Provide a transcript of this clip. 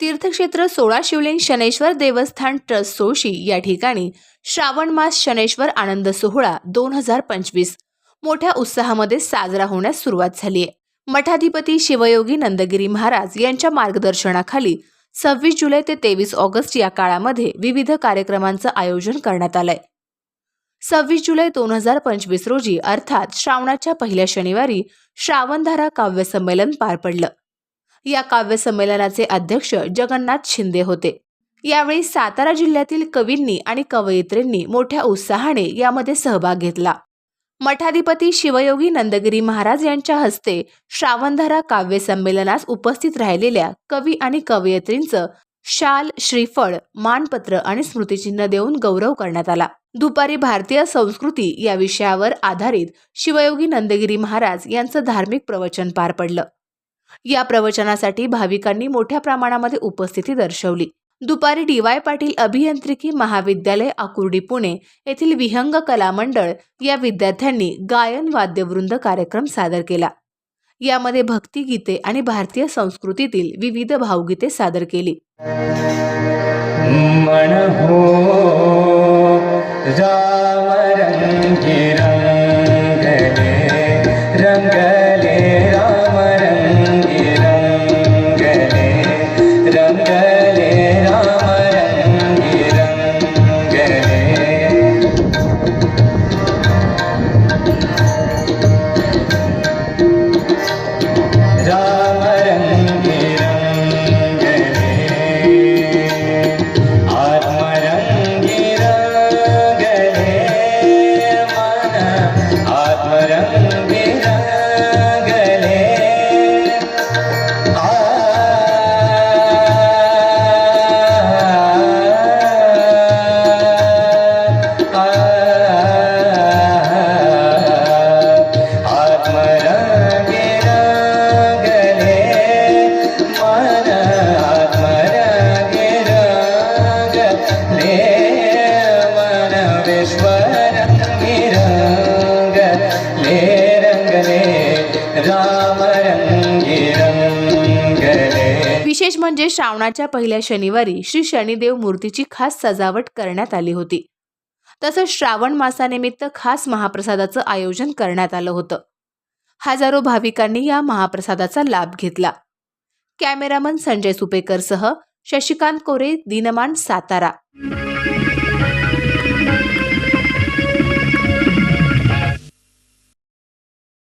तीर्थक्षेत्र सोळा शिवलिंग शनेश्वर देवस्थान ट्रस्ट सोळशी या ठिकाणी श्रावण मास शनेश्वर आनंद सोहळा दोन हजार पंचवीस. मोठ्या उत्साहामध्ये साजरा होण्यास सुरुवात झाली आहे मठाधिपती शिवयोगी नंदगिरी महाराज यांच्या मार्गदर्शनाखाली सव्वीस जुलै ते तेवीस ऑगस्ट या काळामध्ये विविध कार्यक्रमांचं आयोजन करण्यात आलंय. सव्वीस जुलै दोन हजार पंचवीस रोजी अर्थात श्रावणाच्या पहिल्या शनिवारी श्रावणधारा काव्य संमेलन पार पडलं. या काव्य संमेलनाचे अध्यक्ष जगन्नाथ शिंदे होते. यावेळी सातारा जिल्ह्यातील कवींनी आणि कवयित्रींनी मोठ्या उत्साहाने यामध्ये सहभाग घेतला. मठाधिपती शिवयोगी नंदगिरी महाराज यांच्या हस्ते श्रावणधारा काव्य संमेलनास उपस्थित राहिलेल्या कवी आणि कवयित्रींचं शाल श्रीफळ मानपत्र आणि स्मृतिचिन्ह देऊन गौरव करण्यात आला. दुपारी भारतीय संस्कृती या विषयावर आधारित शिवयोगी नंदगिरी महाराज यांचं धार्मिक प्रवचन पार पडलं. या प्रवचनासाठी भाविकांनी मोठ्या प्रमाणामध्ये उपस्थिती दर्शवली. दुपारी डी वाय पाटील अभियांत्रिकी महाविद्यालय आकुर्डी पुणे येथील विहंग कला मंडळ या विद्यार्थ्यांनी गायन वाद्यवृंद कार्यक्रम सादर केला. यामध्ये भक्तिगीते आणि भारतीय संस्कृतीतील विविध भावगीते सादर केली. मन हो राम आत्म रंगी विशेष म्हणजे श्रावणाच्या पहिल्या शनिवारी श्री शनिदेव मूर्तीची खास सजावट करण्यात आली होती. तसंच श्रावण मासानिमित्त खास महाप्रसादाचं आयोजन करण्यात आलं होतं. हजारो भाविकांनी या महाप्रसादाचा लाभ घेतला. कॅमेरामन संजय सुपेकरसह शशिकांत कोरे दिनमान सातारा.